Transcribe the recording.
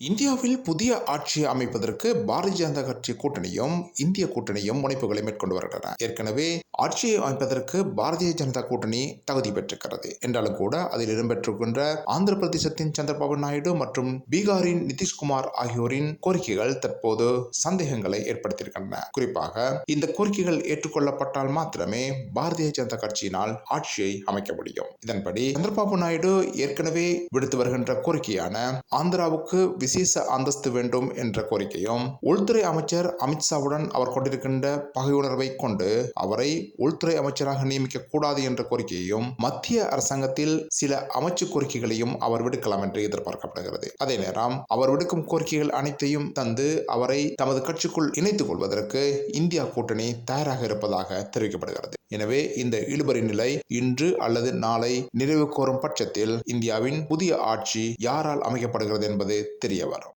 இந்தியாவில் புதிய ஆட்சி அமைப்பதற்கு பாரதிய ஜனதா கட்சி கூட்டணியும் இந்திய கூட்டணியும் முனைப்புகளை மேற்கொண்டு வருகின்றன. ஏற்கனவே ஆட்சியை அமைப்பதற்கு பாரதிய ஜனதா கூட்டணி தகுதி பெற்றிருக்கிறது. என்றாலும் கூட அதில் இடம்பெற்றிருக்கின்ற ஆந்திர பிரதேசத்தின் சந்திரபாபு நாயுடு மற்றும் பீகாரின் நிதிஷ்குமார் ஆகியோரின் கோரிக்கைகள் தற்போது சந்தேகங்களை ஏற்படுத்தியிருக்கின்றன. குறிப்பாக இந்த கோரிக்கைகள் ஏற்றுக்கொள்ளப்பட்டால் மாத்திரமே பாரதிய ஜனதா கட்சியினால் ஆட்சியை அமைக்க முடியும். இதன்படி சந்திரபாபு நாயுடு ஏற்கனவே விடுத்து வருகின்ற கோரிக்கையான ஆந்திராவுக்கு விசேஷ அந்தஸ்து வேண்டும் என்ற கோரிக்கையும் உள்துறை அமைச்சர் அமித்ஷாவுடன் அவர் கொண்டிருக்கின்ற பகையுணர்வை கொண்டு அவரை உள்துறை அமைச்சராக நியமிக்க கூடாது என்ற கோரிக்கையையும் மத்திய அரசாங்கத்தில் சில அமைச்சு கோரிக்கைகளையும் அவர் விடுக்கலாம் என்று எதிர்பார்க்கப்படுகிறது. அதே நேரம் அவர் விடுக்கும் கோரிக்கைகள் அனைத்தையும் தந்து அவரை தமது கட்சிக்குள் இணைத்துக் கொள்வதற்கு இந்தியா கூட்டணி தயாராக இருப்பதாக தெரிவிக்கப்படுகிறது. எனவே இந்த இழுபறி நிலை இன்று அல்லது நாளை நிறைவு கோரும் பட்சத்தில் இந்தியாவின் புதிய ஆட்சி யாரால் அமைக்கப்படுகிறது என்பது தெரிய வரும்.